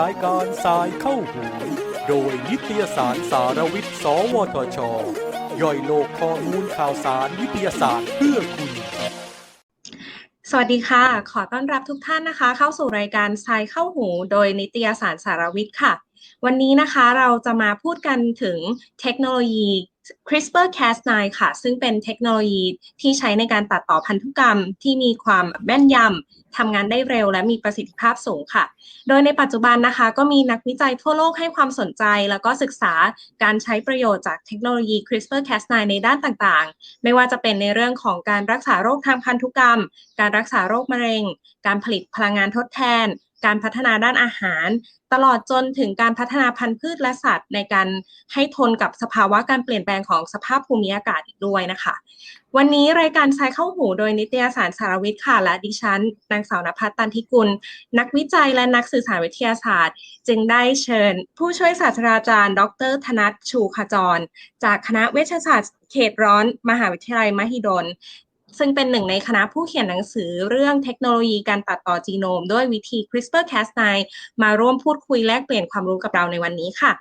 รายการสายเข้าหูโดยนิตยสารสารวิทย์ สวทช ย่อยโลกข้อมูลข่าวสารวิทยาศาสตร์เพื่อคุณ สวัสดีค่ะ ขอต้อนรับทุกท่านนะคะ เข้าสู่รายการสายเข้าหู โดยนิตยสารสารวิทย์ค่ะ วันนี้นะคะเราจะมาพูดกันถึงเทคโนโลยี CRISPR-Cas9 ค่ะ ซึ่งเป็นเทคโนโลยีที่ใช้ในการตัดต่อพันธุกรรมที่มีความแม่นยำทำงานได้เร็วและมีประสิทธิภาพสูงค่ะ โดยในปัจจุบันนะคะ ก็มีนักวิจัยทั่วโลกให้ความสนใจ แล้วก็ศึกษาการใช้ประโยชน์จากเทคโนโลยี CRISPR-Cas9 ในด้านต่างๆ ไม่ว่าจะเป็นในเรื่องของการรักษาโรคทางพันธุกรรม การรักษาโรคมะเร็ง การผลิตพลังงานทดแทน การพัฒนาด้านอาหาร ตลอดจนถึงการพัฒนาพันธุ์พืชและสัตว์ ในการให้ทนกับสภาวะการเปลี่ยนแปลงของสภาพภูมิอากาศอีกด้วยนะคะ วันนี้รายการสายเข้าหูโดยนิตยสารสารวิทย์ค่ะ และดิฉันนางสาวนภัสตันทิกุล นักวิจัยและนักสื่อสารวิทยาศาสตร์ จึงได้เชิญ ผู้ช่วยศาสตราจารย์ ดร ธนัทชูขจร จากคณะเวชศาสตร์เขตร้อน มหาวิทยาลัยมหิดล ซึ่งเป็นหนึ่งในคณะผู้เขียนหนังสือเรื่องเทคโนโลยีการตัดต่อจีโนม ด้วยวิธี CRISPR-Cas9 มาร่วมพูดคุยแลกเปลี่ยนความรู้กับเราในวันนี้ค่ะ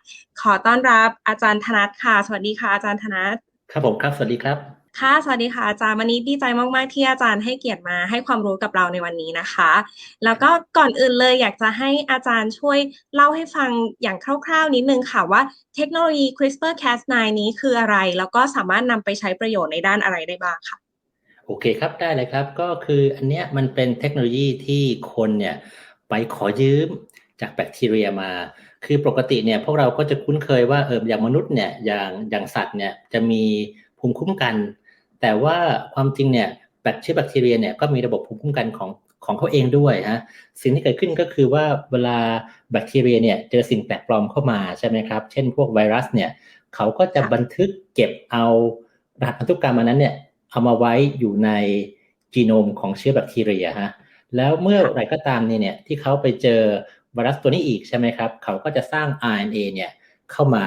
ขอต้อนรับอาจารย์ธนัทค่ะ สวัสดีค่ะอาจารย์ธนัทครับผมครับ สวัสดีครับ ค่ะ สวัสดีค่ะอาจารย์วันนี้ดีใจมาก ๆ ที่อาจารย์ให้เกียรติมาให้ความรู้กับเราในวันนี้นะคะ แล้วก็ก่อนอื่นเลยอยากจะให้อาจารย์ช่วยเล่าให้ฟังอย่างคร่าว ๆ นิดนึงค่ะว่าเทคโนโลยี CRISPR-Cas9 นี้คืออะไร แล้วก็สามารถนำไปใช้ประโยชน์ในด้านอะไรได้บ้างค่ะ โอเคครับได้เลยครับก็คืออันเนี้ยมันเป็นเทคโนโลยีที่คนเนี่ยไปขอยืมจากแบคทีเรียมา คือปกติเนี่ยพวกเราก็จะคุ้นเคยว่าเอออย่างมนุษย์เนี่ยอย่างอย่างสัตว์เนี่ยจะมีภูมิคุ้มกัน แต่ว่าความจริงเนี่ยแบคเชื้อแบคทีเรียเนี่ยก็มีระบบภูมิคุ้มกันของของเขาเองด้วยฮะสิ่งที่เกิดขึ้นก็คือว่าเวลาแบคทีเรียเนี่ยเจอสิ่งแปลกปลอมเข้ามาใช่ไหมครับ เช่นพวกไวรัสเนี่ยเขาก็จะบันทึกเก็บเอารหัสพันธุกรรมอันนั้นเนี่ย เอามาไว้อยู่ในจีโนมของเชื้อแบคทีเรียฮะแล้วเมื่อไหร่ก็ตามเนี่ยที่เขาไปเจอไวรัสตัวนี้อีกใช่ไหมครับ เขาก็จะสร้าง RNA เนี่ยเข้ามา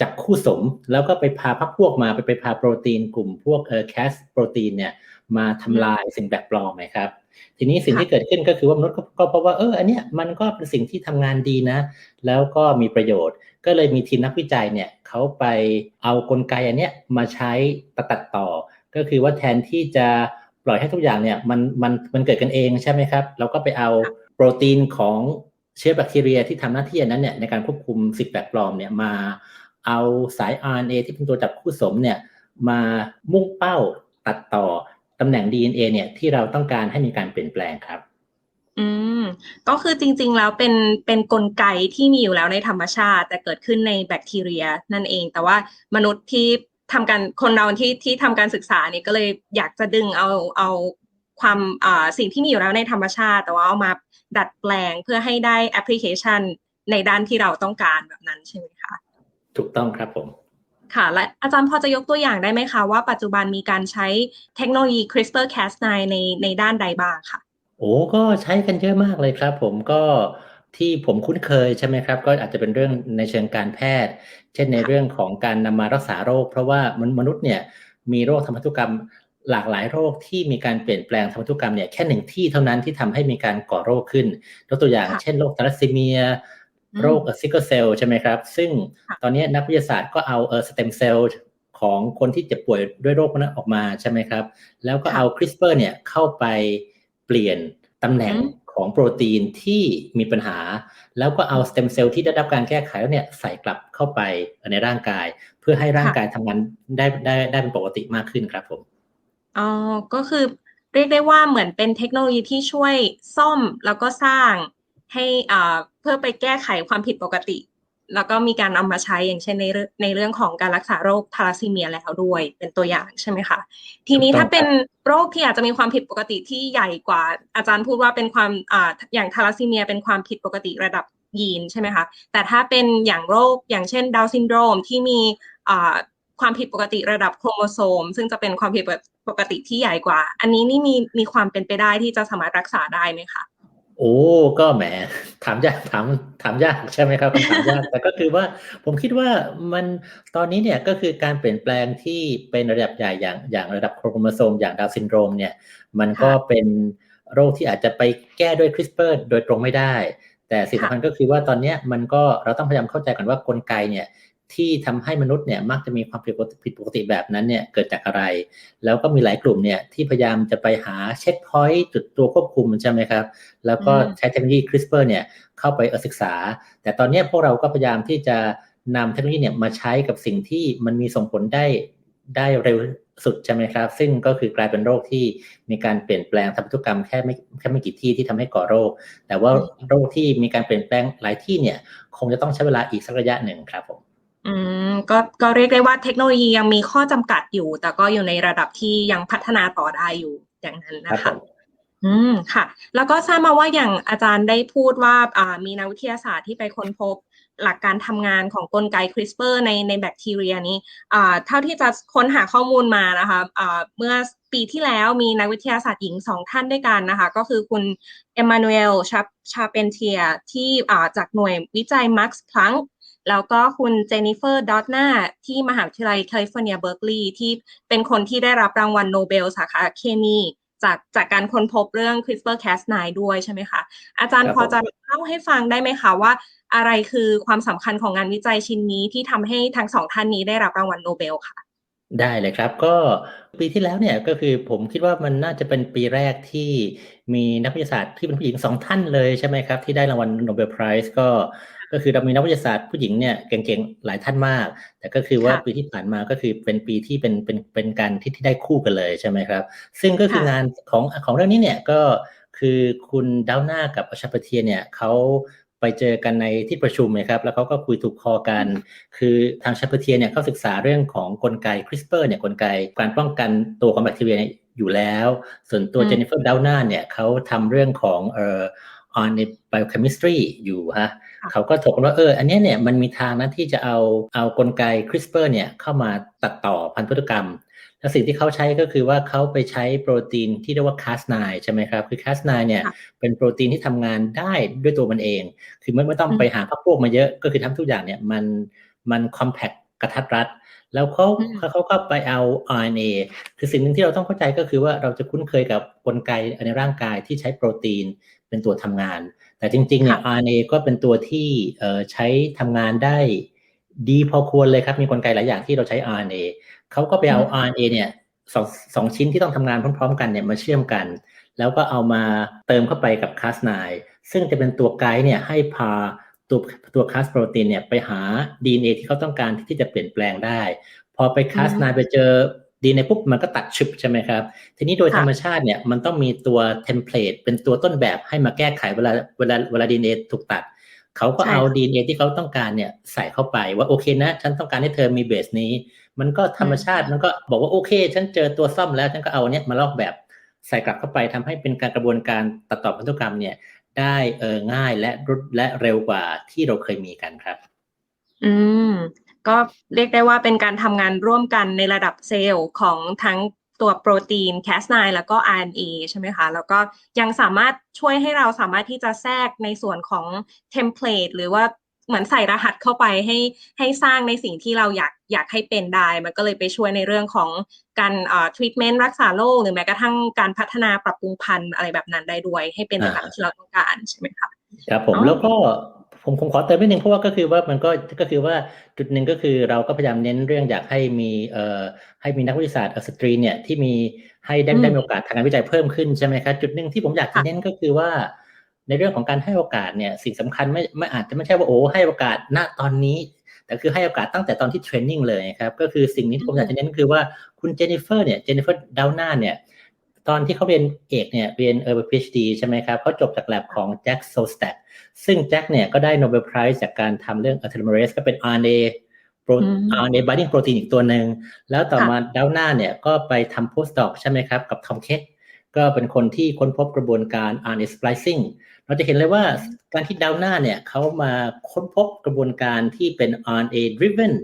จับคู่สม แล้วก็ไปพาพักพวกมาไปไปพาโปรตีนกลุ่มพวกเออแคสโปรตีนเนี่ยมาทำลายสิ่งแปลกปลอมนะครับ ทีนี้สิ่งที่เกิดขึ้นก็คือว่ามนุษย์ก็พบว่าเอออันเนี้ยมันก็เป็นสิ่งที่ทำงานดีนะ แล้วก็มีประโยชน์ ก็เลยมีทีมนักวิจัยเนี่ยเขาไปเอากลไกอันเนี้ยมาใช้ตัดต่อ ก็คือว่าแทนที่จะปล่อยให้ทุกอย่างเนี่ยมันมันมันเกิดกันเองใช่ไหมครับ เราก็ไปเอาโปรตีนของเชื้อแบคทีเรียที่ทำหน้าที่นั้นเนี่ยในการควบคุมสิ่งแปลกปลอมเนี่ยมาเอาสาย RNA ที่เป็นตัวจับคู่สมเนี่ยมามุ่งเป้าตัดต่อตำแหน่ง DNA เนี่ยที่เราต้องการให้มีการเปลี่ยนแปลงครับ อืม ก็คือจริง ๆ แล้วเป็นเป็นกลไกที่มีอยู่แล้วในธรรมชาติ แต่เกิดขึ้นในแบคทีเรียนั่นเอง แต่ว่ามนุษย์ที่ ทำการคนเราที่ที่ทำการศึกษาเนี่ยก็เลยอยากจะดึงเอาเอาความอ่าสิ่งที่มีอยู่แล้วในธรรมชาติ แต่ว่าเอามาดัดแปลงเพื่อให้ได้แอปพลิเคชันในด้านที่เราต้องการแบบนั้นใช่ไหมคะถูกต้องครับผมค่ะและอาจารย์พอจะยกตัวอย่างได้ไหมคะ ว่าปัจจุบันมีการใช้เทคโนโลยี CRISPR-Cas9 ในในด้านใดบ้างค่ะ โอ้ก็ใช้กันเยอะมากเลยครับ ผมก็ที่ผมคุ้นเคยใช่ไหมครับ ก็อาจจะเป็นเรื่องในเชิงการแพทย์ เช่นในเรื่องของการนำมารักษาโรค เพราะว่ามนุษย์เนี่ยมีโรคทางพันธุกรรมหลากหลายโรคที่มีการเปลี่ยนแปลงทางพันธุกรรมเนี่ยแค่หนึ่งที่เท่านั้นที่ทำให้มีการก่อโรคขึ้นยกตัวอย่างเช่นโรคทาลัสซีเมีย โรคซิกเกิลเซลใช่ไหมครับ ซึ่งตอนนี้นักวิทยาศาสตร์ก็เอาเออสเต็มเซลล์ของคนที่เจ็บป่วยด้วยโรคนั้นออกมาใช่ไหมครับ แล้วก็เอาคริสเปอร์เนี่ยเข้าไปเปลี่ยนตำแหน่ง ของโปรตีนที่มีปัญหา แล้วก็เอาสเต็มเซลล์ที่ได้รับการแก้ไขแล้วเนี่ยใส่กลับเข้าไปในร่างกาย เพื่อให้ร่างกายทำงานได้ได้ได้เป็นปกติมากขึ้นครับผมอ๋อก็คือเรียกได้ว่าเหมือนเป็นเทคโนโลยีที่ช่วยซ่อมแล้วก็สร้างให้อ่าเพื่อไปแก้ไขความผิดปกติ แล้วก็มีการเอามาใช้อย่างเช่นในเรื่องในเรื่องของการรักษาโรคทาลัสซีเมียแล้วด้วยเป็นตัวอย่างใช่ไหมคะ ทีนี้ถ้าเป็นโรคที่อาจจะมีความผิดปกติที่ใหญ่กว่าอาจารย์พูดว่าเป็นความอ่าอย่างทาลัสซีเมีย เป็นความผิดปกติระดับยีนใช่ไหมคะแต่ถ้าเป็นอย่างโรคอย่างเช่นดาวซินโดรมที่มีอ่าความผิดปกติระดับโครโมโซม ซึ่งจะเป็นความผิดปกติที่ใหญ่กว่า อันนี้นี่มีมีความเป็นไปได้ที่จะสามารถรักษาได้ไหมคะโอ้ก็แหม ถามยากถามถามยากใช่ไหมครับคำถามยากแต่ก็คือว่าผมคิดว่ามันตอนนี้เนี่ยก็คือการเปลี่ยนแปลงที่เป็นระดับใหญ่อย่างอย่างระดับโครโมโซมอย่างดาวน์ซินโดรมเนี่ยมันก็เป็นโรคที่อาจจะไปแก้ด้วย CRISPR โดยตรงไม่ได้ แต่สิ่งสำคัญก็คือว่าตอนเนี้ยมันก็เราต้องพยายามเข้าใจก่อนว่ากลไกเนี่ย ที่ทำให้มนุษย์เนี่ยมักจะมีความผิดปกติแบบนั้นเนี่ยเกิดจากอะไร แล้วก็มีหลายกลุ่มเนี่ยที่พยายามจะไปหาเช็คพอยต์จุดตัวควบคุมใช่ไหมครับ แล้วก็ใช้เทคโนโลยี CRISPR เนี่ยเข้าไปศึกษา แต่ตอนนี้พวกเราก็พยายามที่จะนำเทคโนโลยีเนี่ยมาใช้กับสิ่งที่มันมีส่งผลได้ได้เร็วสุดใช่ไหมครับ ซึ่งก็คือกลายเป็นโรคที่มีการเปลี่ยนแปลงทางพันธุกรรมแค่ไม่แค่ไม่กี่ที่ที่ทำให้ก่อโรค แต่ว่าโรคที่มีการเปลี่ยนแปลงหลายที่เนี่ย คงจะต้องใช้เวลาอีกสักระยะหนึ่งครับผม ก็ก็เรียกได้ว่าเทคโนโลยียังมีข้อจำกัดอยู่ แต่ก็อยู่ในระดับที่ยังพัฒนาต่อได้อยู่อย่างนั้นครับนะผคะมอืมค่ะ แล้วก็ทราบมาว่าอย่างอาจารย์ได้พูดว่าอ่ามีนักวิทยาศาสตร์ที่ไปค้นพบหลักการทำงานของกลไก CRISPR ในในแบคทีเรียนี้อ่าเท่าที่จะค้นหาข้อมูลมานะคะอ่าเมื่อปีที่แล้วมีนักวิทยาศาสตร์หญิงสองท่านด้วยกันนะคะ ก็คือคุณเอมมานูเอลชาชาเปนเทียที่อ่าจากหน่วยวิจัย Max Planck แล้วก็คุณเจนนิเฟอร์ดอตนาที่มหาวิทยาลัยแคลิฟอร์เนียเบิร์กลีย์ที่เป็นคนที่ได้รับรางวัลโนเบลสาขาเคมีจากจากการค้นพบเรื่อง CRISPR-Cas9 ด้วยใช่ไหมคะ อาจารย์ครับพอจะผมเล่าให้ฟังได้ไหมคะว่า อะไรคือความสำคัญของงานวิจัยชิ้นนี้ที่ทำให้ทั้งสองท่านนี้ได้รับรางวัลโนเบลค่ะ ได้เลยครับก็ปีที่แล้วเนี่ยก็คือผมคิดว่ามันน่าจะเป็นปีแรกที่มีนักวิทยาศาสตร์ที่เป็นผู้หญิงสองท่านเลยใช่ไหมครับ ที่ได้รางวัลโนเบลไพรส์ก็ ก็คือเรามีนักวิทยาศาสตร์ผู้หญิงเนี่ยเก่งๆหลายท่านมาก แต่ก็คือว่าค่ะปีที่ผ่านมาก็คือเป็นปีที่เป็นเป็นเป็นการที่ที่ได้คู่กันเลยใช่ไหมครับ ซึ่งก็คือค่ะงานของของเรื่องนี้เนี่ยก็คือคุณดาวนากับอชาปเทียเนี่ยเขาไปเจอกันในที่ประชุมนะครับ แล้วเขาก็คุยถูกคอกัน คือทางชาปเทียเนี่ยเขาศึกษาเรื่องของกลไก CRISPR เนี่ยกลไกการป้องกันตัวของแบคทีเรียเนี่ยอยู่แล้ว ส่วนตัวอืมเจนนิเฟอร์ดาวนาเนี่ยเขาทำเรื่องของเอ่อ RNA biochemistry อยู่ฮะค่ะ เขาก็ถกกันว่าเอออันเนี้ยเนี่ยมันมีทางนะที่จะเอาเอากลไก CRISPR เนี่ยเข้ามาตัดต่อพันธุกรรม แล้วสิ่งที่เขาใช้ก็คือว่าเขาไปใช้โปรตีนที่เรียกว่า Cas9 ใช่ไหมครับ คือ Cas9 เนี่ยค่ะเป็นโปรตีนที่ทำงานได้ด้วยตัวมันเอง คือไม่ไม่ต้องอืมไปหาพรรคพวกมาเยอะก็คือทำทุกอย่างเนี่ยมันมัน compact กระทัดรัดแล้วเขาอืมเขาเขาก็ไปเอา RNA คือสิ่งหนึ่งที่เราต้องเข้าใจก็คือว่าเราจะคุ้นเคยกับกลไกในร่างกายที่ใช้โปรตีนเป็นตัวทำงาน แต่จริงๆเนี่ย RNA ก็เป็นตัวที่เอ่อใช้ทำงานได้ดีพอควรเลยครับ มีกลไกหลายอย่างที่เราใช้ RNA เขาก็ไปเอาอืม RNA เนี่ยสองสองชิ้นที่ต้องทำงานพร้อม ๆ กันเนี่ยมาเชื่อมกัน แล้วก็เอามาเติมเข้าไปกับ Cas9 ซึ่งจะเป็นตัวไกด์เนี่ยให้พาตัวตัว Cas โปรตีนเนี่ยไปหา DNA ที่เขาต้องการที่จะเปลี่ยนแปลงได้ พอไป Cas9 ไปเจอ DNA ปุ๊บมันก็ตัดชึบใช่ไหมครับ ทีนี้โดยค่ะธรรมชาติเนี่ยมันต้องมีตัวเทมเพลตเป็นตัวต้นแบบให้มาแก้ไขเวลาเวลาเวลา DNA ถูกตัด เขาก็เอาใช่ค่ะ DNA ที่เขาต้องการเนี่ยใส่เข้าไปว่าโอเคนะ ฉันต้องการให้เธอมีเบสนี้ มันก็ธรรมชาติมันก็บอกว่าโอเค ฉันเจอตัวซ่อมแล้วฉันก็เอาเนี่ยมาลอกแบบใส่กลับเข้าไปทำให้เป็นการกระบวนการตัดต่อพันธุกรรมเนี่ยได้เออง่ายและรวดและเร็วกว่าที่เราเคยมีกันครับ อืม ก็เรียกได้ว่าเป็นการทำงานร่วมกันในระดับเซลล์ของทั้งตัวโปรตีน Cas9 แล้วก็ RNA ใช่ไหมคะ แล้วก็ยังสามารถช่วยให้เราสามารถที่จะแทรกในส่วนของเทมเพลตหรือว่าเหมือนใส่รหัสเข้าไปให้ให้สร้างในสิ่งที่เราอยากอยากให้เป็นได้ มันก็เลยไปช่วยในเรื่องของการเอ่อทรีทเมนต์รักษาโรคหรือแม้กระทั่งการพัฒนาปรับปรุงพันธุ์อะไรแบบนั้นได้ด้วย ให้เป็นไปตามที่เราต้องการใช่ไหมคะครับผมแล้วก็ ผมผมขอเติมนิดนึงเพราะว่าก็คือว่ามันก็ก็คือว่าจุดหนึ่งก็คือเราก็พยายามเน้นเรื่องอยากให้มีเอ่อให้มีนักวิทยาศาสตร์เอ่อสตรีเนี่ยที่มีให้ได้อืมได้มีโอกาสทางการวิจัยเพิ่มขึ้นใช่ไหมครับจุดหนึ่งที่ผมอยากจะค่ะเน้นก็คือว่า ในเรื่องของการให้โอกาสเนี่ยสิ่งสำคัญไม่ไม่อาจจะไม่ใช่ว่าโอ้ให้โอกาสณตอนนี้แต่คือให้โอกาสตั้งแต่ตอนที่เทรนนิ่งเลยครับก็คือสิ่งนี้ที่ผมอยากจะเน้นคือว่าคุณเจนนิเฟอร์เนี่ยเจนนิเฟอร์ดาวนาเนี่ย ตอนที่เขาเรียนเอกเนี่ยเรียนเออ PhD ใช่ไหมครับเขาจบจากแลบของแจ็คโซสแตกซึ่งแจ็คเนี่ยก็ได้โนเบลไพรส์จากการทำเรื่อง a t e l o m e r a s e ก็เป็น RNA โปรอืม RNA binding protein อีกตัวหนึ่ง แล้วต่อค่ะมาดาวนาเนี่ยก็ไปทำ postdoc ใช่ไหมครับ กับทอมเคก ก็เป็นคนที่ค้นพบกระบวนการ RNA splicing เราจะเห็นเลยว่าการที่ดาวนาเนี่ยเขามาค้นพบกระบวนการที่เป็น RNA driven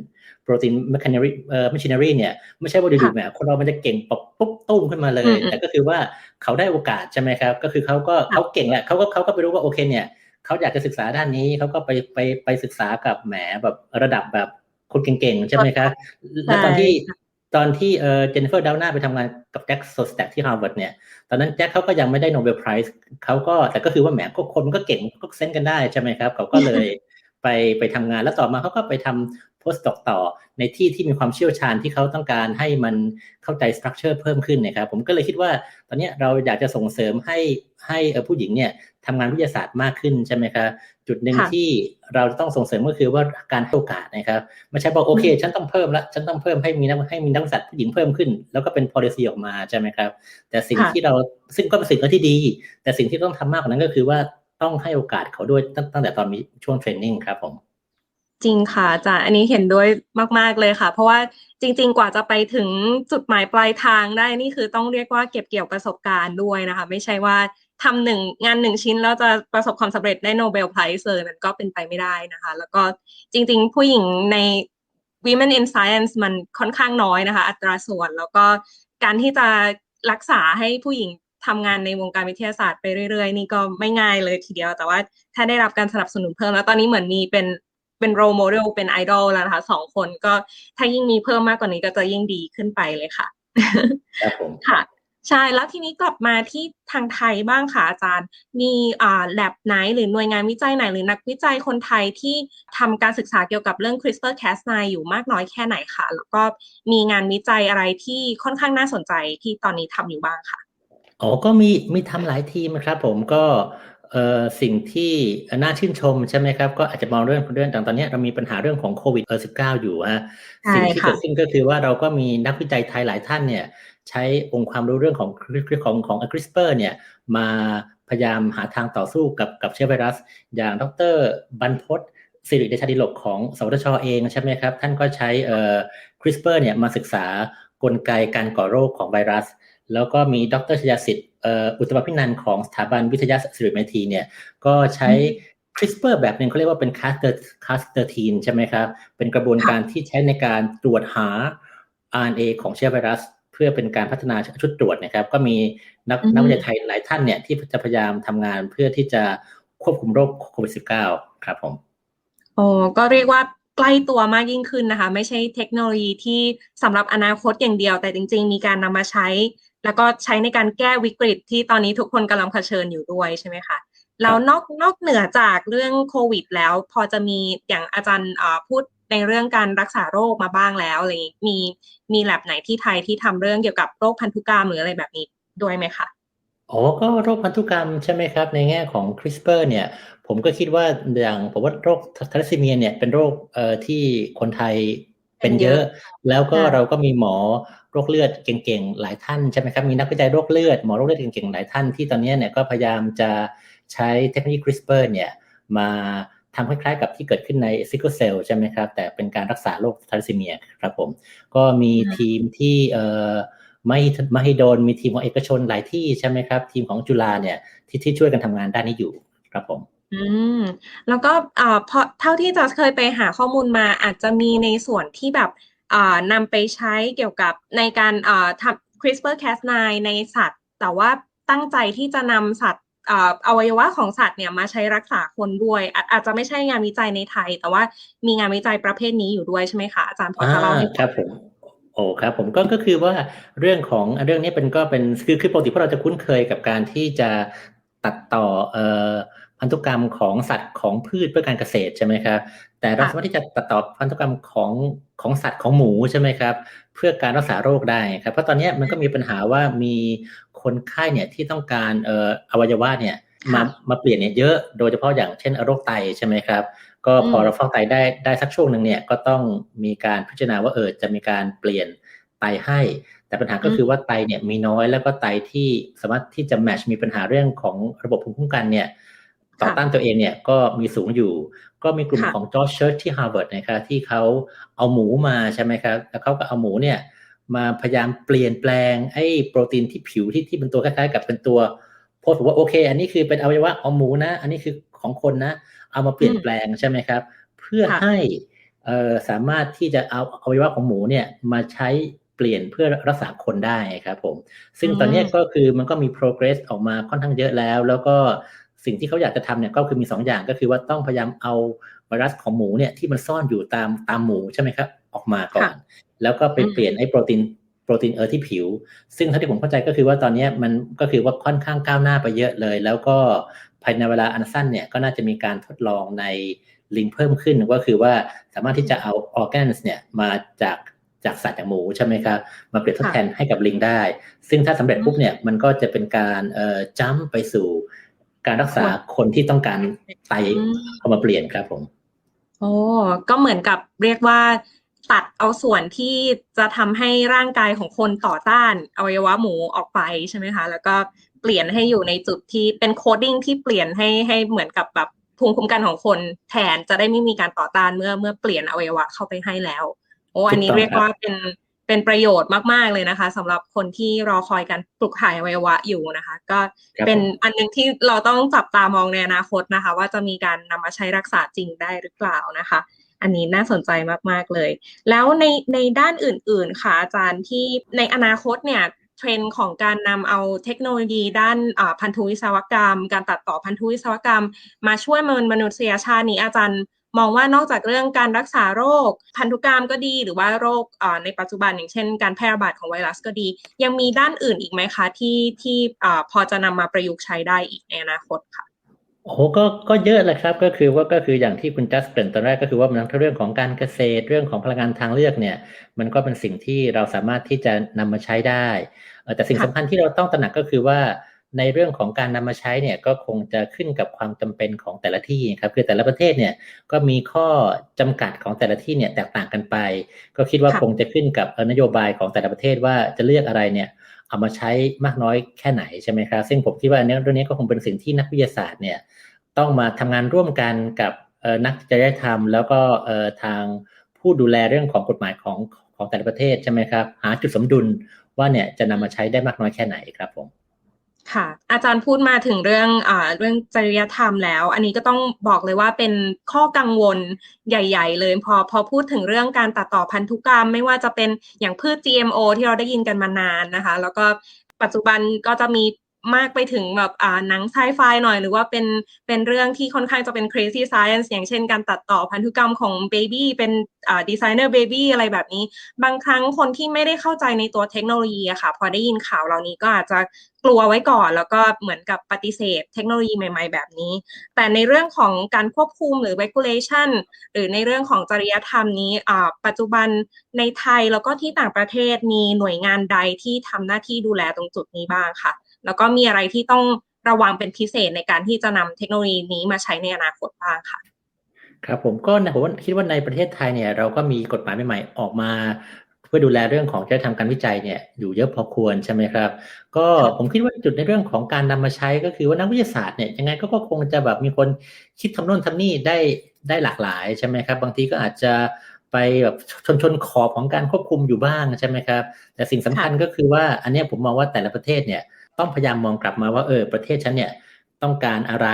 protein machinery เอ่อ machinery เนี่ยไม่ใช่ว่าดูๆค่ะแหมคนเรามันจะเก่งปุ๊บปุ๊บตุ้มขึ้นมาเลอืยมอืมแต่ก็คือว่าเขาได้โอกาสใช่ไหมครับ ก็คือเขาก็เขาเก่งแหละเขาก็เขาก็ไปรู้ว่าโอเคเนี่ยเขาอยากจะศึกษาด้านนี้เขาก็ไปไปไปศึกษากับแหมแบบระดับแบบคนเก่งๆใช่ไหมครับแล้วตอนที่ใช่ ตอนที่เออเจนนิเฟอร์ดาวน่าไปทำงานกับแจ็คโซสแต็กที่ฮาร์วาร์ดเนี่ย ตอนนั้นแจ็คเขาก็ยังไม่ได้โนเบลไพรส์เขาก็แต่ก็คือว่าแหมก็คนมันก็เก่งก็เซนกันได้ใช่ไหมครับเขาก็เลย ไปไปทำงานแล้วต่อมาเขาก็ไปทำโพสต์ดอกต่อในที่ที่มีความเชี่ยวชาญที่เขาต้องการให้มันเข้าใจสตรัคเจอร์เพิ่มขึ้นนะครับผมก็เลยคิดว่าตอนเนี้ยเราอยากจะส่งเสริมให้ให้เอ่อผู้หญิงเนี่ยทำงานวิทยาศาสตร์มากขึ้นใช่ไหมครับจุดหนึ่งค่ะที่เราจะต้องส่งเสริมก็คือว่าการให้โอกาสนะครับไม่ใช่บอกโอเค ฉันต้องเพิ่มละฉันต้องเพิ่มให้มีนักให้มีนักวิทยาศาสตร์ผู้หญิงเพิ่มขึ้น แล้วก็เป็น policy ออกมาใช่ไหมครับ แต่สิ่งค่ะที่เราซึ่งก็เป็นสิ่งที่ดี แต่สิ่งที่ต้องทำมากกว่านั้นก็คือว่า ต้องให้โอกาสเขาด้วยตั้งตั้งแต่ตอนมีช่วงเทรนนิ่งครับผมจริงค่ะอาจารย์อันนี้เห็นด้วยมาก ๆ เลยค่ะ เพราะว่าจริง ๆ กว่าจะไปถึงจุดหมายปลายทางได้นี่คือต้องเรียกว่าเก็บเกี่ยวประสบการณ์ด้วยนะคะ ไม่ใช่ว่าทำหนึ่งงานหนึ่งชิ้นแล้วจะประสบความสำเร็จได้โนเบลไพรส์เลยมันก็เป็นไปไม่ได้นะคะ แล้วก็จริง ๆ ผู้หญิงใน Women in Science มันค่อนข้างน้อยนะคะ อัตราส่วน แล้วก็การที่จะรักษาให้ผู้หญิง ทำงานในวงการวิทยาศาสตร์ไปเรื่อยๆ นี่ก็ไม่ง่ายเลยทีเดียว แต่ว่าถ้าได้รับการสนับสนุนเพิ่ม แล้วตอนนี้เหมือนมีเป็นเป็นโรโมเดลเป็นไอดอลแล้วนะคะสองคนก็ถ้ายิ่งมีเพิ่มมากกว่านี้ก็จะยิ่งดีขึ้นไปเลยค่ะครับผมค่ะใช่แล้วทีนี้กลับมาที่ทางไทยบ้างค่ะอาจารย์ มีอ่าแลบไหนหรือหน่วยงานวิจัยไหน หรือนักวิจัยคนไทยที่ทำการศึกษาเกี่ยวกับเรื่อง CRISPR-Cas9 อยู่มากน้อยแค่ไหนคะแล้วก็มีงานวิจัยอะไรที่ค่อนข้างน่าสนใจที่ตอนนี้ทำอยู่บ้างค่ะ อ๋อ ก็มี มีทำหลายทีมนะครับผม ก็ เอ่อ สิ่งที่น่าชื่นชม ใช่ไหมครับ ก็อาจจะมองเรื่อง เรื่องต่างตอนเนี้ยเรามีปัญหาเรื่องของโควิด เออ19 อยู่ฮะใช่สิ่งที่ค่ะเกิดขึ้น ก็คือว่า เราก็มีนักวิจัยไทยหลายท่านเนี่ย ใช้องค์ความรู้เรื่องของของ ของ CRISPR เนี่ย มาพยายามหาทางต่อสู้กับ กับเชื้อไวรัส อย่างดรบรรพต สิริเดชาดิลกของ สวทช เอง ใช่ไหมครับ ท่านก็ใช้ เอ่อ CRISPR เนี่ย มาศึกษากลไกการก่อโรคของไวรัส แล้วก็มีดรชยาสิทธิ์เอ่ออุตตมพินันท์ของสถาบันวิทยาสิริเมธีเนี่ยก็ใช้ CRISPR แบบหนึ่งเขาเรียกว่าเป็น Cas13 ใช่ไหมครับ เป็นกระบวนการที่ใช้ในการตรวจหา RNA ของเชื้อไวรัส เพื่อเป็นการพัฒนาชุดตรวจนะครับ ก็มีนักอืมนักวิจัยไทยหลายท่านเนี่ยที่จะพยายามทำงานเพื่อที่จะควบคุมโรคโควิด -19 ครับผมโอ้ก็เรียกว่า ใกล้ตัวมากยิ่งขึ้นนะคะ ไม่ใช่เทคโนโลยีที่สำหรับอนาคตอย่างเดียว แต่จริง ๆ มีการนำมาใช้ แล้วก็ใช้ในการแก้วิกฤตที่ตอนนี้ทุกคนกำลังเผชิญอยู่ด้วยใช่ไหมคะแล้วนอกนอกเหนือจากเรื่องโควิด แล้วพอจะมีอย่างอาจารย์พูดในเรื่องการรักษาโรคมาบ้างแล้วอะไรอย่างงี้มีมีแลบไหนที่ไทยที่ทำเรื่องเกี่ยวกับโรคพันธุกรรมหรืออะไรแบบนี้ด้วยไหมคะอ๋อก็โรคพันธุกรรมใช่ไหมครับ ในแง่ของ CRISPR เนี่ย ผมก็คิดว่าอย่างผมว่าโรคทาลัสซีเมียเนี่ยเป็นโรคเอ่อที่คนไทยเป็นเยอะ แล้วก็ค่ะเราก็มีหมอโรคเลือดเก่งๆหลายท่านใช่ไหมครับมีนักวิจัยโรคเลือดหมอโรคเลือดเก่งๆหลายท่านที่ตอนนี้เนี่ยก็พยายามจะใช้เทคโนโลยี CRISPR เนี่ยมาทำคล้ายๆกับที่เกิดขึ้นในซิกเกิลเซลใช่ไหมครับ แต่เป็นการรักษาโรคทาลัสซีเมียครับผม ก็มีอืมทีมที่เอ่อไม่ไม่ให้โดนมีทีมของเอกชนหลายที่ใช่ไหมครับ ทีมของจุฬาเนี่ยที่ที่ช่วยกันทำงานด้านนี้อยู่ครับผม อืม แล้วก็อ่าพอเท่าที่จะเคยไปหาข้อมูลมา อาจจะมีในส่วนที่แบบ อ่า นำไปใช้เกี่ยวกับในการ อ่า ทำ CRISPR-Cas9 ในสัตว์ แต่ว่าตั้งใจที่จะนำสัตว์ อ่า อวัยวะของสัตว์เนี่ยมาใช้รักษาคนด้วย อาอาจจะไม่ใช่งานวิจัยในไทย แต่ว่ามีงานวิจัยประเภทนี้อยู่ด้วยใช่ไหมคะ อาจารย์พอจะเล่าให้คฟัรัง บผม โอ้ครับผมก็ก็คือว่าเรื่องของเรื่องนี้เป็นก็เป็นคือคือปกติพวกเราจะคุ้นเคยกับการที่จะตัดต่อเอ่อ พันธุกรรมของสัตว์ของพืชเพื่อการเกษตรใช่ไหมครับ แต่เราค่ะสามารถที่จะตัดต่อพันธุกรรมของของสัตว์ของหมูใช่ไหมครับ เพื่อการรักษาโรคได้ครับ เพราะตอนนี้มันก็มีปัญหาว่ามีคนไข้เนี่ยที่ต้องการเอ่ออวัยวะเนี่ยมาค่ะมาเปลี่ยนเนี่ยเยอะ โดยเฉพาะอย่างเช่นโรคไตใช่ไหมครับ ก็พออืมเราฟอกไตได้ได้สักช่วงหนึ่งเนี่ยก็ต้องมีการพิจารณาว่าเออจะมีการเปลี่ยนไตให้ แต่ปัญหาก็คือว่าไตเนี่ยมีน้อยแล้วก็ไตที่สามารถที่จะแมชมีปัญหาเรื่องของระบบภูมิคุ้มกันเนี่ย ต่อต้านตัวเองเนี่ยก็มีสูงอยู่ ก็มีกลุ่มค่ะของจอร์จเชิร์ชที่ฮาร์วาร์ดนะครับที่เขาเอาหมูมาใช่ไหมครับแล้วเขาก็เอาหมูเนี่ยมาพยายามเปลี่ยนแปลงไอ้โปรตีนที่ผิวที่ที่เป็นตัวคล้ายๆ กับเป็นตัวโพสต์บอกว่าโอเค อันนี้คือเป็นอวัยวะของหมูนะ อันนี้คือของคนนะ เอามาเปลี่ยนอืมแปลงใช่ไหมครับ เพื่อค่ะให้เอ่อสามารถที่จะเอาอวัยวะของหมูเนี่ยมาใช้เปลี่ยนเพื่อรักษาคนได้ครับผม ซึ่งตอนเนี้ยก็คือมันก็มี progress ออกมาค่อนข้างเยอะแล้ว แล้วก็ สิ่งที่เขาอยากจะทำเนี่ยก็คือมีสองอย่างก็คือว่าต้องพยายามเอาไวรัสของหมูเนี่ยที่มันซ่อนอยู่ตามตามหมูใช่ไหมครับออกมาก่อนค่ะแล้วก็ไปอืมเปลี่ยนไอ้โปรตีนโปรตีนเออที่ผิว ซึ่งเท่าที่ผมเข้าใจก็คือว่าตอนเนี้ยมันก็คือว่าค่อนข้างก้าวหน้าไปเยอะเลย แล้วก็ภายในเวลาอันสั้นเนี่ยก็น่าจะมีการทดลองในลิงเพิ่มขึ้นก็คือว่าสามารถที่จะเอาออร์แกนส์เนี่ยมาจากจากสัตว์อย่างหมูใช่ไหมครับมาเปรียบทดแทนให้กับลิงได้ ซึ่งถ้าสำเร็จปุ๊บเนี่ยมันก็จะเป็นการเอ่อจัมไปสู่ การรักษาคนที่ต้องการไตอืมเอามาเปลี่ยนครับผมโอ้ก็เหมือนกับเรียกว่าตัดเอาส่วนที่จะทำให้ร่างกายของคนต่อต้านอวัยวะหมูออกไปใช่ไหมคะ แล้วก็เปลี่ยนให้อยู่ในจุดที่เป็นโคดดิ้งที่เปลี่ยนให้ให้เหมือนกับแบบภูมิคุ้มกันของคนแทนจะได้ไม่มีการต่อต้านเมื่อเมื่อเปลี่ยนอวัยวะเข้าไปให้แล้ว โอ้อันนี้ถูกต้องเรียกว่าเป็น เป็นประโยชน์มากๆเลยนะคะสำหรับคนที่รอคอยการปลุกถ่ายอวัยวะอยู่นะคะ ก็ครับเป็นผมอันหนึงที่เราต้องจับตามองในอนาคตนะคะ ว่าจะมีการนำมาใช้รักษาจริงได้หรือเปล่านะคะ อันนี้น่าสนใจมากๆเลย แล้วในในด้านอื่น ๆค่ะอาจารย์ที่ในอนาคตเนี่ยเทรนด์ของการนำเอาเทคโนโลยีด้านอ่าพันธุวิศวกรรม การตัดต่อพันธุวิศวกรรม มาช่วยมนุษยชาตินี้อาจารย์ มองว่านอกจากเรื่องการรักษาโรค พันธุกรรมก็ดี หรือว่าโรคอ่าในปัจจุบันอย่างเช่น การแพร่ระบาดของไวรัสก็ดี ยังมีด้านอื่นอีกไหมคะ ที่ที่อ่าพอจะนำมาประยุกต์ใช้ได้อีกในอนาคตค่ะโอ้โหก็ก็เยอะเลยครับก็คือว่าก็คืออย่างที่คุณจัสเกรินตอนแรกก็คือว่ามันทั้งเรื่องของการเกษตรเรื่องของพลังงานทางเลือกเนี่ยมันก็เป็นสิ่งที่เราสามารถที่จะนำมาใช้ได้เอ่อแต่สิ่งค่ะสำคัญที่เราต้องตระหนักก็คือว่า ในเรื่องของการนำมาใช้เนี่ยก็คงจะขึ้นกับความจำเป็นของแต่ละที่ครับคือแต่ละประเทศเนี่ยก็มีข้อจำกัดของแต่ละที่เนี่ยแตกต่างกันไป ก็คิดว่าค่ะคงจะขึ้นกับเอ่อนโยบายของแต่ละประเทศว่าจะเลือกอะไรเนี่ยเอามาใช้มากน้อยแค่ไหนใช่ไหมครับซึ่งผมคิดว่าอันนี้เรื่องนี้ก็คงเป็นสิ่งที่นักวิทยาศาสตร์เนี่ยต้องมาทำงานร่วมกันกับเอ่อนักจริยธรรม แล้วก็เอ่อทางผู้ดูแลเรื่องของกฎหมายของของแต่ละประเทศใช่ไหมครับหาจุดสมดุลว่าเนี่ยจะนำมาใช้ได้มากน้อยแค่ไหนครับผม ค่ะ อาจารย์พูดมาถึงเรื่องอเรื่องจริยธรรมแล้ว อันนี้ก็ต้องบอกเลยว่าเป็นข้อกังวลใหญ่ ๆ เลยพอพอพูดถึงเรื่องการตัดต่อพันธุกรรม ไม่ว่าจะเป็นอย่างพืช GMO ที่เราได้ยินกันมานานนะคะ แล้วก็ปัจจุบันก็จะมี มากไปถึงแบบอ่าหนังไซไฟหน่อยหรือว่าเป็นเป็นเรื่องที่ค่อนข้างจะเป็น crazy science อย่างเช่นการตัดต่อพันธุกรรมของเบบี้เป็นอ่าดีไซเนอร์เบบี้อะไรแบบนี้ บางครั้งคนที่ไม่ได้เข้าใจในตัวเทคโนโลยีอะค่ะ พอได้ยินข่าวเหล่านี้ก็อาจจะกลัวไว้ก่อน แล้วก็เหมือนกับปฏิเสธเทคโนโลยีใหม่ ๆ แบบนี้ แต่ในเรื่องของการควบคุมหรือ regulation หรือในเรื่องของจริยธรรมนี้อ่าปัจจุบันในไทยแล้วก็ที่ต่างประเทศมีหน่วยงานใดที่ทำหน้าที่ดูแลตรงจุดนี้บ้างค่ะ แล้วก็มีอะไรที่ต้องระวังเป็นพิเศษในการที่จะนำเทคโนโลยีนี้มาใช้ในอนาคตบ้างค่ะ ครับผมก็นะผมว่าคิดว่าในประเทศไทยเนี่ยเราก็มีกฎหมายใหม่ๆออกมาเพื่อดูแลเรื่องของจริยธรรมการวิจัยเนี่ยอยู่เยอะพอควรใช่ไหมครับ ก็ครับผมคิดว่าจุดในเรื่องของการนำมาใช้ก็คือว่านักวิทยาศาสตร์เนี่ยยังไงก็ก็คงจะแบบมีคนคิดทำโน่นทำนี่ได้ได้หลากหลายใช่ไหมครับ บางทีก็อาจจะไปแบบชนชนขอบของการควบคุมอยู่บ้างใช่ไหมครับ แต่สิ่งสำคัญก็คือว่าอันเนี้ยผมมองว่าแต่ละประเทศเนี่ย ต้องพยายามมองกลับมาว่าเออประเทศฉันเนี่ยต้องการอะไร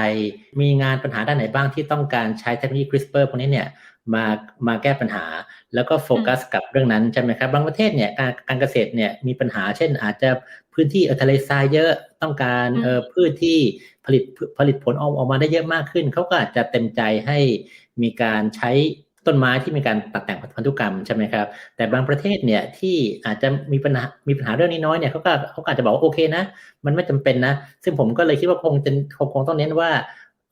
มีงานปัญหาด้านไหนบ้างที่ต้องการใช้เทคโนโลยี CRISPR พวกนี้เนี่ยมามาแก้ปัญหา แล้วก็โฟกัสกับเรื่องนั้นใช่ไหมครับบางประเทศเนี่ยการการเกษตรเนี่ยมีปัญหา เช่นอาจจะพื้นที่เอ่อทะเลทรายเยอะต้องการอืมเอ่อพืชที่ผลิตผลิตผลออกออกมาได้เยอะมากขึ้นเขาก็อาจจะเต็มใจให้มีการใช้ ต้นไม้ที่มีการตัดแต่งพันธุกรรมใช่ไหมครับ แต่บางประเทศเนี่ยที่อาจจะมีปัญหามีปัญหาเรื่องนี้น้อยเนี่ยเขาก็เขาอาจจะบอกว่าโอเคนะ มันไม่จำเป็นนะ ซึ่งผมก็เลยคิดว่าคงจะคงคงต้องเน้นว่า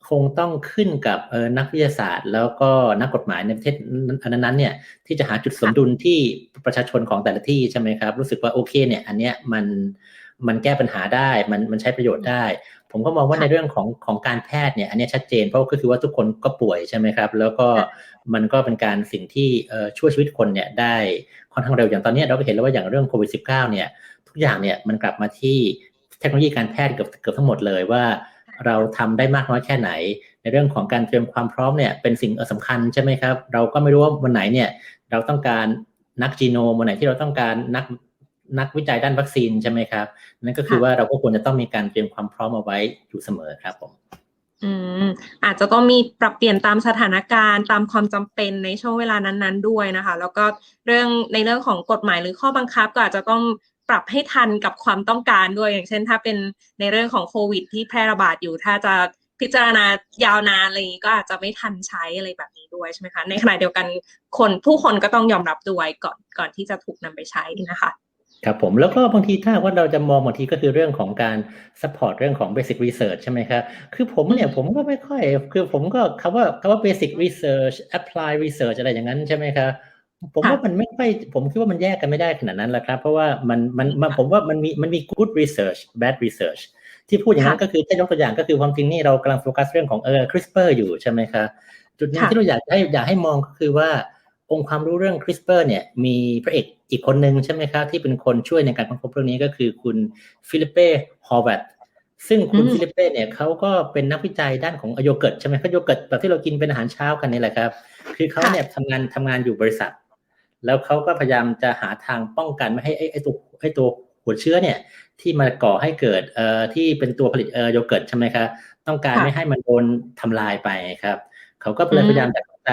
คงต้องขึ้นกับเออนักวิทยาศาสตร์ แล้วก็นักกฎหมายในประเทศนั้นๆเนี่ยที่จะหาจุดสมดุลที่ประชาชนของแต่ละที่ใช่ไหมครับ รู้สึกว่าโอเคเนี่ยอันเนี้ยมันมันแก้ปัญหาได้มันมันใช้ประโยชน์ได้ ผมก็มองว่าค่ะในเรื่องของของการแพทย์เนี่ยอันเนี้ยชัดเจนเพราะก็คือว่าทุกคนก็ป่วยใช่ไหมครับ แล้วก็ค่ะมันก็เป็นการสิ่งที่เอ่อช่วยชีวิตคนเนี่ยได้ค่อนข้างเร็วอย่างตอนเนี้ยเราก็เห็นแล้วว่าอย่างเรื่องโควิด -19 เนี่ยทุกอย่างเนี่ยมันกลับมาที่เทคโนโลยีการแพทย์เกือบเกือบทั้งหมดเลยว่า เราทำได้มากน้อยแค่ไหน ในเรื่องของการเตรียมความพร้อมเนี่ยเป็นสิ่งเอ่อสำคัญใช่ไหมครับ เราก็ไม่รู้ว่าวันไหนเนี่ยเราต้องการนักจีโนมวันไหนที่เราต้องการนัก นักวิจัยด้านวัคซีนใช่ไหมครับ นั่นก็คือค่ะว่าเราก็ควรจะต้องมีการเตรียมความพร้อมเอาไว้อยู่เสมอครับผมอืมอาจจะต้องมีปรับเปลี่ยนตามสถานการณ์ตามความจำเป็นในช่วงเวลานั้นๆด้วยนะคะ แล้วก็เรื่องในเรื่องของกฎหมายหรือข้อบังคับ ก็อาจจะต้องปรับให้ทันกับความต้องการด้วย อย่างเช่น ถ้าเป็นในเรื่องของโควิด ที่แพร่ระบาดอยู่ ถ้าจะพิจารณายาวนานอะไรอย่างนี้ก็อาจจะไม่ทันใช้อะไรแบบนี้ด้วยใช่ไหมคะในขณะเดียวกันคนผู้คนก็ต้องยอมรับด้วยก่อนก่อนที่จะถูกนำไปใช้นะคะ ครับผมแล้วก็บางทีถ้าว่าเราจะมองบางทีก็คือเรื่องของการ support เรื่องของ basic research ใช่ไหมครับคือผมเนี่ยผมก็ไม่ค่อย คือผมก็คำว่าคำว่า basic research apply research อะไรอย่างนั้นใช่ไหมครับผมว่ามันไม่ค่อยผมคิดว่ามันแยกกันไม่ได้ขนาดนั้นแหละครับ เพราะว่ามันมันมันผมว่ามันมีมันมี good research bad research ที่พูดอย่างนั้นก็คือถ้ายกตัวอย่างก็คือความจริงนี่เรากำลังโฟกัสเรื่องของเออ CRISPR อยู่ใช่ไหมครับจุดหนึงที่เราอยากให้อยากให้มองก็คือว่า องค์ความรู้เรื่อง CRISPR เนี่ยมีพระเอกอีกคนหนึ่งใช่ไหมครับที่เป็นคนช่วยในการค้นพบเรื่องนี้ก็คือคุณฟิลิปเป้ฮอร์วัตซึ่งคุณฟิลิปเป้เนี่ยเขาก็เป็นนักวิจัยด้านของโยเกิร์ตใช่ไหมครับโยเกิร์ตแบบที่เรากินเป็นอาหารเช้ากันนี่แหละครับ คือเขาเนี่ยทำงานทำงานอยู่บริษัท แล้วเขาก็พยายามจะหาทางป้องกันไม่ให้ไอ้ไอ้ตัวไอ้ตัวหัวเชื้อเนี่ยที่มาก่อให้เกิดเอ่อที่เป็นตัวผลิตเอ่อโยเกิร์ตใช่ไหมครับต้องการไม่ให้มันโดนทำลายไปครับเขาก็เลยพยายามจะเข้าใจ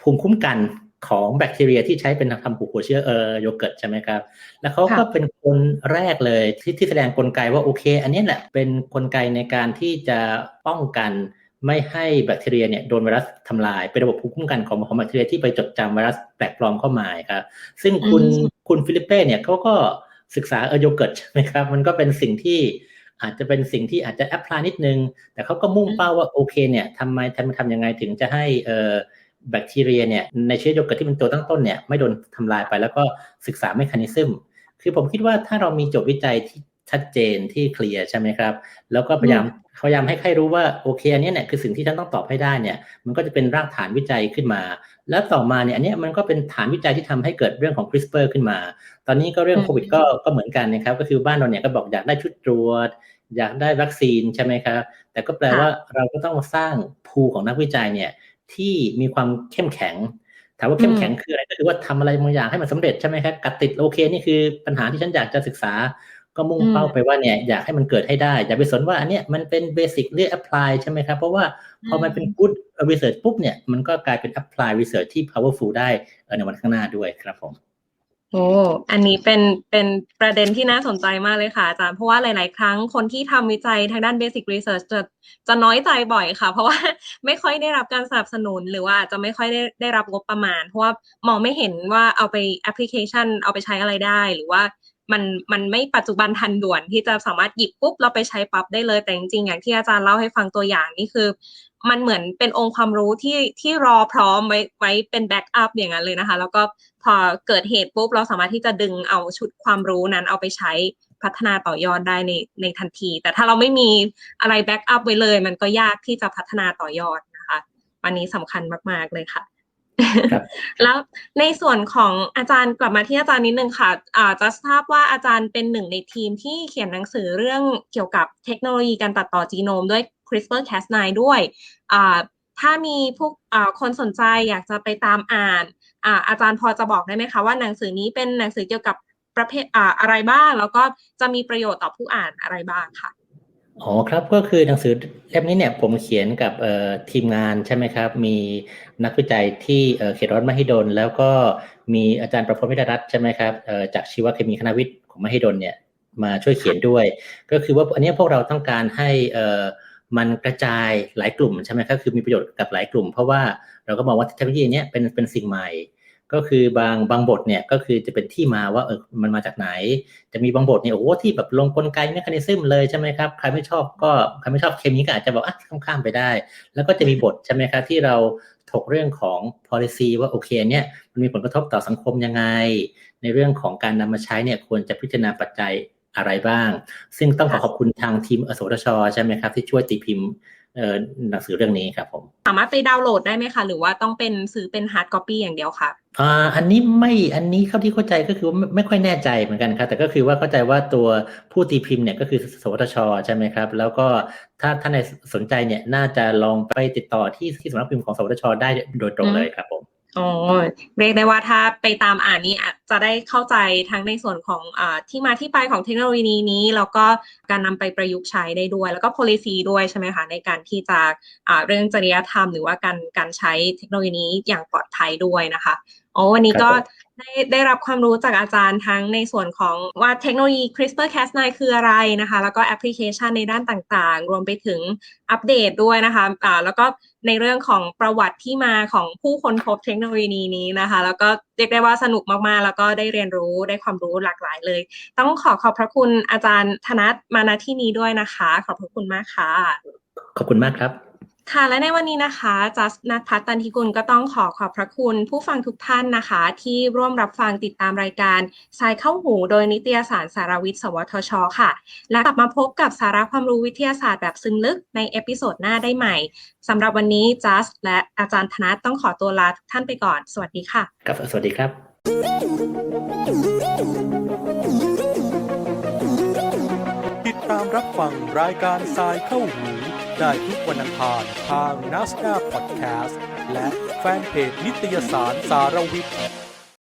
ภูมิคุ้มกัน ของแบคทีเรียที่ใช้เป็นทำปลูกหัวเชื้อเออโยเกิร์ตใช่ไหมครับ แล้วเขาก็เป็นคนแรกเลยที่ที่แสดงกลไกว่าโอเค อันนี้แหละเป็นกลไกในการที่จะป้องกันไม่ให้แบคทีเรียเนี่ยโดนไวรัสทำลาย เป็นระบบภูมิคุ้มกันของของแบคทีเรียที่ไปจดจำไวรัสแปลกปลอมเข้ามาครับ ซึ่งคุณคุณฟิลิปเป้เนี่ยเขาก็ศึกษาเออโยเกิร์ตใช่ไหมครับ มันก็เป็นสิ่งที่อาจจะเป็นสิ่งที่อาจจะแอพพลายนิดนึง แต่เขาก็มุ่งเป้าว่าโอเคเนี่ยทำไมทำทำยังไงถึงจะให้เอ่อ แบคทีเรียเนี่ยในเชื้อโยเกิร์ตที่เป็นตัวตั้งต้นเนี่ยไม่โดนทำลายไปแล้วก็ศึกษาเมคานิซึมคือผมคิดว่าถ้าเรามีโจทย์วิจัยที่ชัดเจนที่เคลียร์ใช่ไหมครับ แล้วก็พยายามพยายามให้ใครรู้ว่าโอเคอันนี้เนี่ยคือสิ่งที่ฉันต้องตอบให้ได้เนี่ยมันก็จะเป็นรากฐานวิจัยขึ้นมา แล้วต่อมาเนี่ยอันนี้มันก็เป็นฐานวิจัยที่ทำให้เกิดเรื่องของ CRISPR ขึ้นมา ตอนนี้ก็เรื่องโควิดก็ก็เหมือนกันนะครับก็คือบ้านเราเนี่ยก็บอกอยากได้ชุดตรวจ อยากได้วัคซีนใช่ไหมครับแต่ก็แปลว่าเราก็ต้องสร้างภูของนักวิจัยเนี่ย ที่มีความเข้มแข็ง ถามว่าเข้มแข็งคืออะไรก็คือว่าทำอะไรบางอย่างให้มันสำเร็จใช่ไหมครับกัดติดโอเคนี่คือปัญหาที่ฉันอยากจะศึกษา ก็มุ่งเป้าไปว่าเนี่ยอยากให้มันเกิดให้ได้ อย่าไปสนว่าอันเนี้ยมันเป็นเบสิกหรือ apply ใช่ไหมครับ เพราะว่าพอมันเป็น good research ปุ๊บเนี่ยมันก็กลายเป็น apply research ที่ powerful ได้ในวันข้างหน้าด้วยครับผม โอ้อันนี้เป็นเป็นประเด็นที่น่าสนใจมากเลยค่ะอาจารย์เพราะว่าหลาย ๆ ครั้งคนที่ทำวิจัยทางด้าน basic research จะจะน้อยใจบ่อยค่ะ เพราะว่าไม่ค่อยได้รับการสนับสนุน หรือว่าจจะไม่ค่อยได้ได้รับงบประมาณ เพราะว่ามองไม่เห็นว่าเอาไปแอปพลิเคชัน เอาไปใช้อะไรได้ หรือว่ามันมันไม่ปัจจุบันทันด่วนที่จะสามารถหยิบปุ๊บเราไปใช้ปั๊บได้เลยแต่จริง ๆ อย่างที่อาจารย์เล่าให้ฟังตัวอย่างนี่คือมันเหมือนเป็นองค์ความรู้ที่ที่รอพร้อมไว้ไว้เป็นแบ็กอัพอย่างนั้นเลยนะคะ แล้วก็ พอเกิดเหตุปุ๊บเราสามารถที่จะดึงเอาชุดความรู้นั้นเอาไปใช้พัฒนาต่อยอดได้ในในทันที แต่ถ้าเราไม่มีอะไรแบ็กอัพไว้เลย มันก็ยากที่จะพัฒนาต่อยอดนะคะวันนี้สำคัญมาก ๆ เลยค่ะแล้วในส่วนของอาจารย์กลับมาที่อาจารย์นิดนึงค่ะอาจะทราบว่าอาจารย์เป็นหนึ่งในทีมที่เขียนหนังสือเรื่องเกี่ยวกับเทคโนโลยีการตัดต่อจีโนมด้วย CRISPR-Cas9 ด้วย ถ้ามีพวกคนสนใจอยากจะไปตามอ่าน อาจารย์พอจะบอกได้ไหมคะว่าหนังสือนี้เป็นหนังสือเกี่ยวกับประเภทอะไรบ้าง แล้วก็จะมีประโยชน์ต่อผู้อ่านอะไรบ้างค่ะอ๋อครับก็คือหนังสือเล่มนี้เนี่ยผมเขียนกับทีมงานใช่ไหมครับ มีนักวิจัยที่เขตร้อนมหิดล แล้วก็มีอาจารย์ประพลวิทรัตน์ใช่ไหมครับจากชีวเคมีคณะวิทย์ของมหิดลเนี่ยมาช่วยเขียนด้วย ก็คือว่าอันนี้พวกเราต้องการให้ มันกระจายหลายกลุ่มใช่ไหมครับคือมีประโยชน์กับหลายกลุ่ม เพราะว่าเราก็มองว่าเทคโนโลยีนี้เป็นเป็นสิ่งใหม่ ก็คือบางบางบทเนี่ยก็คือจะเป็นที่มาว่าเออมันมาจากไหน จะมีบางบทเนี่ยโอ้โหที่แบบลงกลไกเมคานิซึมเลยใช่ไหมครับใครไม่ชอบก็ใครไม่ชอบเคมีก็อาจจะบอกอะข้ามๆไปได้ แล้วก็จะมีบทใช่ไหมครับที่เราถกเรื่องของ policy ว่าโอเคเนี่ยมันมีผลกระทบต่อสังคมยังไง ในเรื่องของการนำมาใช้เนี่ยควรจะพิจารณาปัจจัย อะไรบ้าง ซึ่งต้องขอขอบคุณทางทีมอสทชใช่ไหมครับ ที่ช่วยตีพิมพ์หนังสือเรื่องนี้ครับผม สามารถไปดาวน์โหลดได้ไหมคะ หรือว่าต้องเป็นซื้อเป็นฮาร์ดคอปปี้อย่างเดียวค่ะอ่าอันนี้ไม่อันนี้เข้าที่เข้าใจก็คือว่าไม่ไม่ค่อยแน่ใจเหมือนกันครับแต่ก็คือว่าเข้าใจว่าตัวผู้ตีพิมพ์เนี่ยก็คือสวทช ใช่ไหมครับ แล้วก็ถ้าท่านในสนใจเนี่ยน่าจะลองไปติดต่อที่ที่สำนักพิมพ์ของสวทช ได้โดยตรงเลยครับผม อ๋อเรียกได้ว่าถ้าไปตามอ่านนี้จะได้เข้าใจทั้งในส่วนของอที่มาที่ไปของเทคโนโลยีนี้แล้วก็การนำไปประยุกต์ใช้ได้ด้วย แล้วก็ policy ด้วยใช่ไหมคะในการที่จะเรื่องจริยธรรมหรือว่าการการใช้เทคโนโลยีนี้อย่างปลอดภัยด้วยนะคะ โอ้วันนี้ครับก็ผมได้ได้รับความรู้จากอาจารย์ทั้งในส่วนของว่าเทคโนโลยี CRISPR-Cas9 คืออะไรนะคะ แล้วก็แอปพลิเคชันในด้านต่างๆ รวมไปถึงอัปเดตด้วยนะคะอ่าแล้วก็ในเรื่องของประวัติที่มาของผู้ค้นพบเทคโนโลยีนี้นะคะ แล้วก็เรียกได้ว่าสนุกมากๆ แล้วก็ได้เรียนรู้ได้ความรู้หลากหลายเลย ต้องขอขอบพระคุณอาจารย์ธนัทมาณที่นี้ด้วยนะคะ ขอบพระคุณมากค่ะ ขอบคุณมากครับ ค่ะและในวันนี้นะคะจัสนัทพัฒน์ตันทิกุลก็ต้องขอขอบพระคุณผู้ฟังทุกท่านนะคะ ที่ร่วมรับฟังติดตามรายการสายเข้าหูโดยนิตยสารสารวิทย์ สวทช ค่ะ และกลับมาพบกับสาระความรู้วิทยาศาสตร์แบบซึ้งลึกในเอพิโซดหน้าได้ใหม่สำหรับวันนี้จัสและอาจารย์ธนัทต้องขอตัวลาทุกท่านไปก่อน สวัสดีค่ะครับสวัสดีครับ ติดตามรับฟังรายการทรายเข้าหู ได้ทุกวันอังคารทาง n a s d a q Podcast และแฟนเพจนิตยสารสารวิทย์